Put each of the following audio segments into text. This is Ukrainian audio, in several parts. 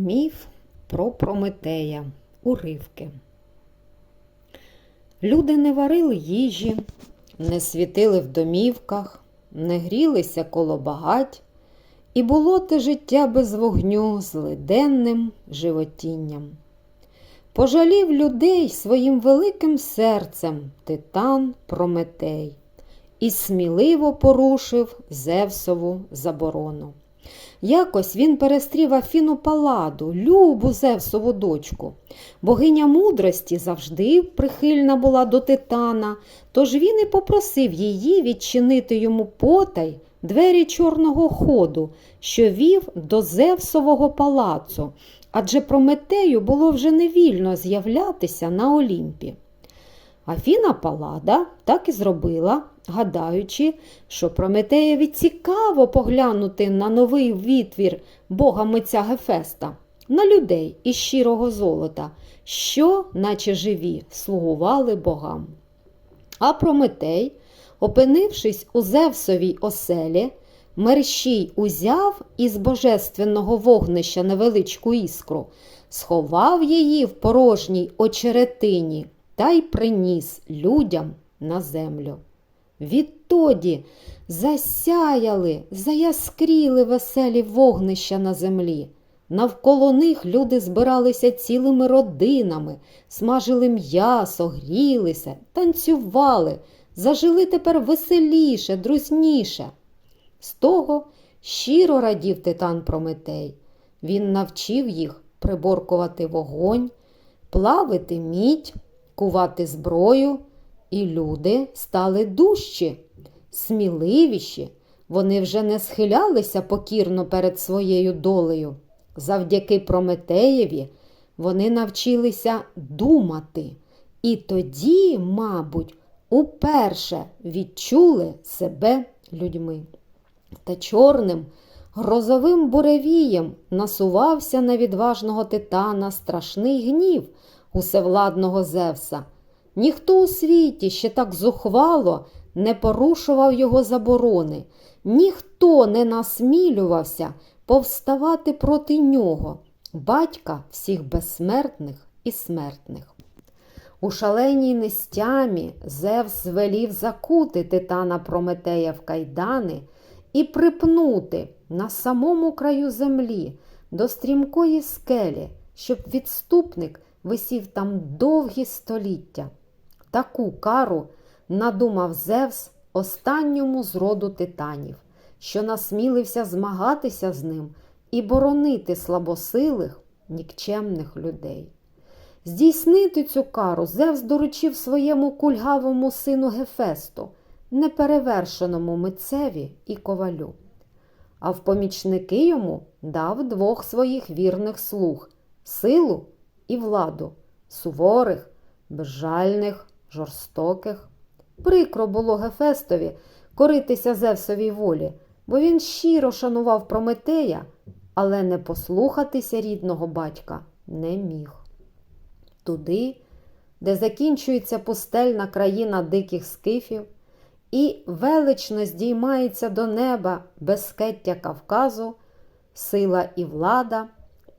Міф про Прометея. Уривки. Люди не варили їжі, не світили в домівках, не грілися коло багать, і було те життя без вогню злиденним животінням. Пожалів людей своїм великим серцем титан Прометей і сміливо порушив Зевсову заборону. Якось він перестрів Афіну Паладу, любу Зевсову дочку. Богиня мудрості завжди прихильна була до титана, тож він і попросив її відчинити йому потай двері чорного ходу, що вів до Зевсового палацу, адже Прометею було вже невільно з'являтися на Олімпі. Афіна Палада так і зробила, гадаючи, що Прометеєві цікаво поглянути на новий відвір бога митця Гефеста, на людей із щирого золота, що, наче живі, слугували богам. А Прометей, опинившись у Зевсовій оселі, мерщій узяв із божественного вогнища невеличку іскру, сховав її в порожній очеретині та й приніс людям на землю. Відтоді засяяли, заяскріли веселі вогнища на землі. Навколо них люди збиралися цілими родинами, смажили м'ясо, грілися, танцювали, зажили тепер веселіше, друзніше. З того щиро радів титан Прометей. Він навчив їх приборкувати вогонь, плавити мідь, кувати зброю, і люди стали дужчі, сміливіші. Вони вже не схилялися покірно перед своєю долею. Завдяки Прометеєві вони навчилися думати. І тоді, мабуть, уперше відчули себе людьми. Та чорним, грозовим буревієм насувався на відважного титана страшний гнів усевладного Зевса. Ніхто у світі ще так зухвало не порушував його заборони, ніхто не насмілювався повставати проти нього, батька всіх безсмертних і смертних. У шаленій нестямі Зевс звелів закути титана Прометея в кайдани і припнути на самому краю землі до стрімкої скелі, щоб відступник висів там довгі століття. Таку кару надумав Зевс останньому з роду титанів, що насмілився змагатися з ним і боронити слабосилих, нікчемних людей. Здійснити цю кару Зевс доручив своєму кульгавому сину Гефесту, неперевершеному митцеві і ковалю. А в помічники йому дав двох своїх вірних слуг силу і владу, суворих, безжальних, жорстоких. Прикро було Гефестові коритися Зевсовій волі, бо він щиро шанував Прометея, але не послухатися рідного батька не міг. Туди, де закінчується пустельна країна диких скифів, і велично здіймається до неба безкеття Кавказу, сила і влада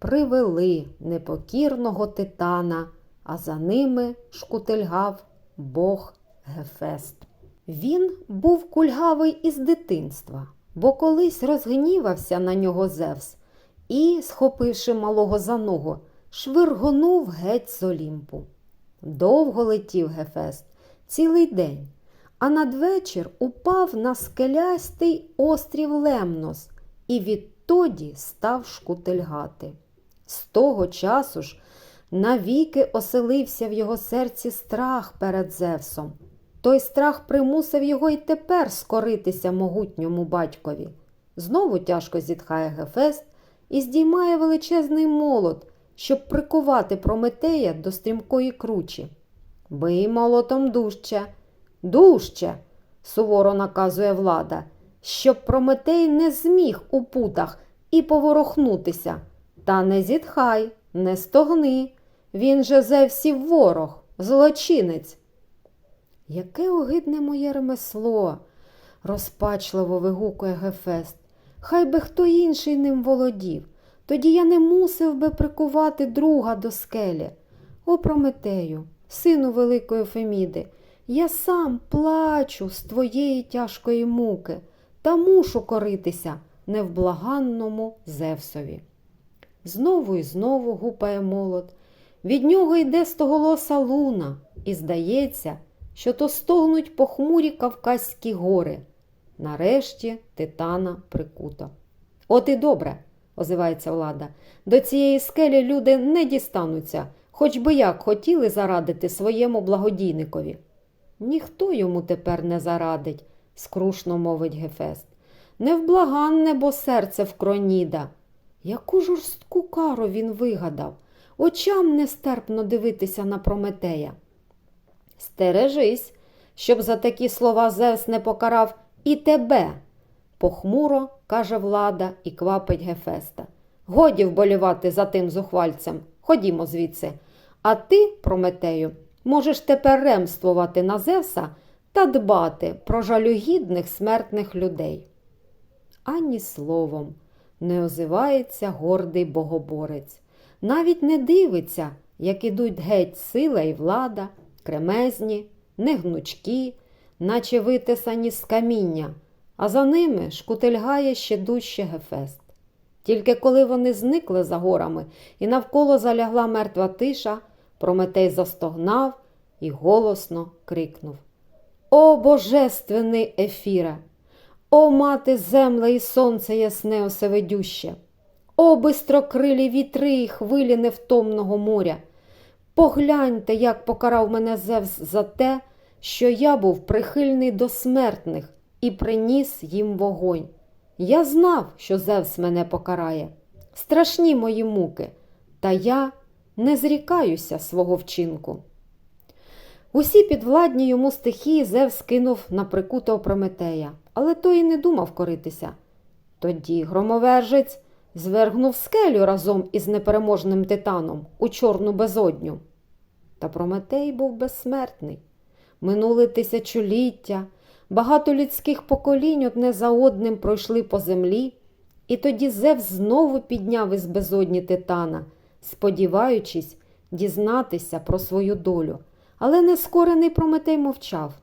привели непокірного титана, а за ними шкутильгав Бог Гефест. Він був кульгавий із дитинства, бо колись розгнівався на нього Зевс і, схопивши малого за ногу, швиргонув геть з Олімпу. Довго летів Гефест цілий день, а надвечір упав на скелястий острів Лемнос і відтоді став шкутильгати. З того часу ж навіки оселився в його серці страх перед Зевсом. Той страх примусив його й тепер скоритися могутньому батькові. Знову тяжко зітхає Гефест і здіймає величезний молот, щоб прикувати Прометея до стрімкої кручі. Бий молотом дужче, дужче, суворо наказує влада, щоб Прометей не зміг у путах і поворохнутися. Та не зітхай, не стогни. Він же Зевсів ворог, злочинець. Яке огидне моє ремесло, розпачливо вигукує Гефест. Хай би хто інший ним володів. тоді я не мусив би прикувати друга до скелі. О, Прометею, сину великої Феміди, я сам плачу з твоєї тяжкої муки та мушу коритися невблаганному Зевсові. Знову і знову гупає молот. Від нього йде стоголоса луна, і здається, що то стогнуть похмурі Кавказькі гори. Нарешті титана прикута. От і добре, озивається влада. До цієї скелі люди не дістануться, хоч би як хотіли зарадити своєму благодійникові. Ніхто йому тепер не зарадить, скрушно мовить Гефест. Невблаганне, бо серце в кроніда. Яку жорстку кару він вигадав, очам нестерпно дивитися на Прометея. Стережись, щоб за такі слова Зевс не покарав і тебе, похмуро каже влада і квапить Гефеста. Годі вболівати за тим зухвальцем. Ходімо звідси. А ти, Прометею, можеш тепер ремствувати на Зевса та дбати про жалюгідних смертних людей. Ані словом не озивається гордий богоборець, навіть не дивиться, як ідуть геть сила і влада, кремезні, негнучкі, наче витисані з каміння, а за ними шкутильгає ще дужче Гефест. Тільки коли вони зникли за горами і навколо залягла мертва тиша, Прометей застогнав і голосно крикнув О божественний ефіре! О мати земле і сонце ясне осеведюще! О бистрокрилі вітри і хвилі невтомного моря! Погляньте, як покарав мене Зевс за те, що я був прихильний до смертних і приніс їм вогонь. Я знав, що Зевс мене покарає. Страшні мої муки, та я не зрікаюся свого вчинку. Усі підвладні йому стихії Зевс кинув на прикутого Прометея, але той і не думав коритися. Тоді громовержець звергнув скелю разом із непереможним титаном у чорну безодню. Та Прометей був безсмертний. Минули тисячоліття, багато людських поколінь одне за одним пройшли по землі, і тоді Зевс знову підняв із безодні титана, сподіваючись дізнатися про свою долю. Але нескорений Прометей мовчав,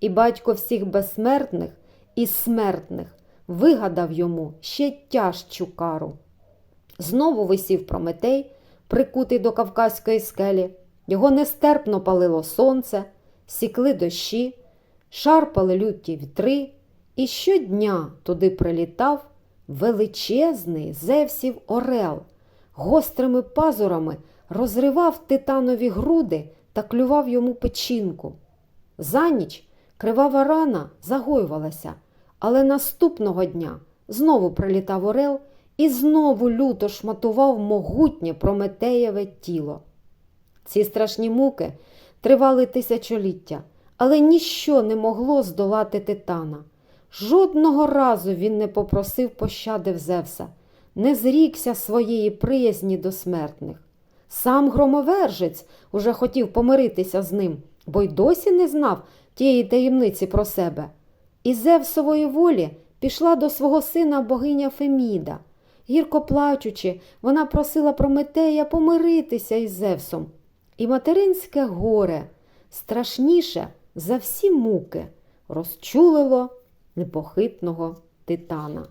і батько всіх безсмертних і смертних вигадав йому ще тяжчу кару. Знову висів Прометей, прикутий до Кавказької скелі, його нестерпно палило сонце, сікли дощі, шарпали люті вітри, і щодня туди прилітав величезний Зевсів орел, гострими пазурами розривав титанові груди та клював йому печінку. За ніч кривава рана загоювалася, але наступного дня знову прилітав орел і знову люто шматував могутнє Прометеєве тіло. Ці страшні муки тривали тисячоліття, але ніщо не могло здолати титана. Жодного разу він не попросив пощади в Зевса, не зрікся своєї приязні до смертних. Сам громовержець уже хотів помиритися з ним, бо й досі не знав тієї таємниці про себе. І Зевсової волі пішла до свого сина богиня Феміда. Гірко плачучи, вона просила Прометея помиритися із Зевсом. І материнське горе, страшніше за всі муки, розчулило непохитного титана.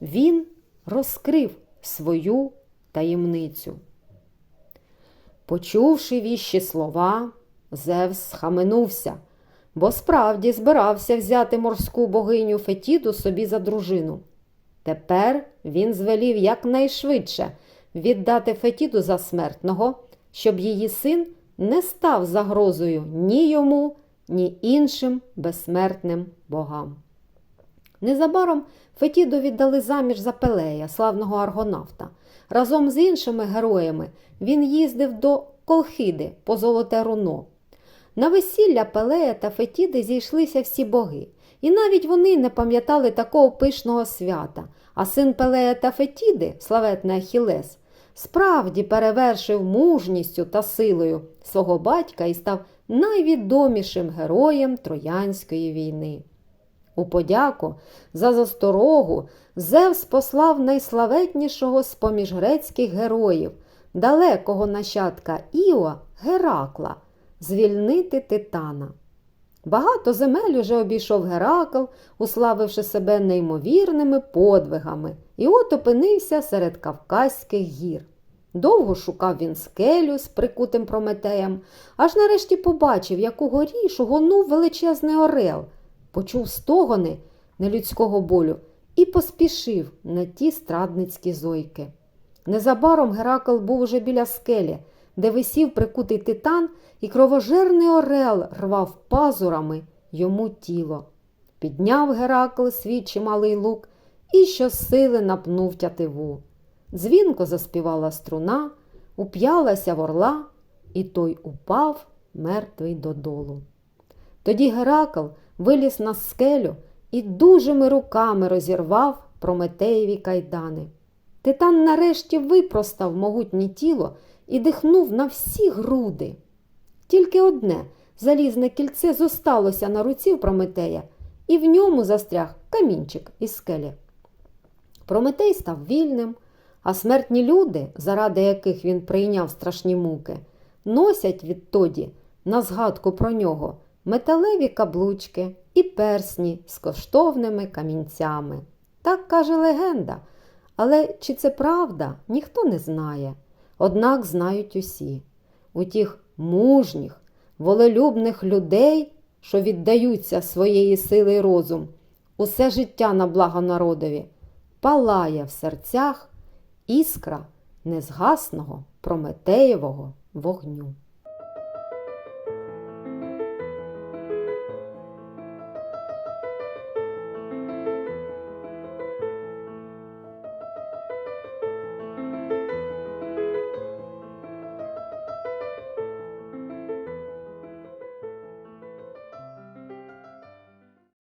Він розкрив свою таємницю. Почувши віщі слова, Зевс схаменувся, бо справді збирався взяти морську богиню Фетіду собі за дружину. Тепер він звелів якнайшвидше віддати Фетіду за смертного, щоб її син не став загрозою ні йому, ні іншим безсмертним богам. Незабаром Фетіду віддали заміж за Пелея, славного аргонавта. Разом з іншими героями він їздив до Колхиди по золоте руно. На весілля Пелея та Фетіди зійшлися всі боги, і навіть вони не пам'ятали такого пишного свята, а син Пелея та Фетіди, славетний Ахілес, справді перевершив мужністю та силою свого батька і став найвідомішим героєм Троянської війни. У подяку за засторогу Зевс послав найславетнішого з поміж грецьких героїв, далекого нащадка Іо Геракла, звільнити титана. Багато земель уже обійшов Геракл, уславивши себе неймовірними подвигами, і от опинився серед Кавказьких гір. Довго шукав він скелю з прикутим Прометеєм, аж нарешті побачив, як у горі шугонув величезний орел, почув стогони нелюдського болю і поспішив на ті страдницькі зойки. Незабаром Геракл був уже біля скелі, де висів прикутий титан, і кровожерний орел рвав пазурами йому тіло. Підняв Геракл свій чималий лук і щосили напнув тятиву. Дзвінко заспівала струна, уп'ялася в орла, і той упав мертвий додолу. Тоді Геракл виліз на скелю і дужими руками розірвав Прометеєві кайдани. Титан нарешті випростав могутнє тіло і дихнув на всі груди. Тільки одне залізне кільце зосталося на руці в Прометея, і в ньому застряг камінчик із скелі. Прометей став вільним, а смертні люди, заради яких він прийняв страшні муки, носять відтоді на згадку про нього металеві каблучки і персні з коштовними камінцями. Так каже легенда. Але чи це правда, ніхто не знає. Однак знають усі. У тих мужніх, волелюбних людей, що віддаються своєї сили й розум, усе життя на благо народові, палає в серцях іскра незгасного Прометеєвого вогню.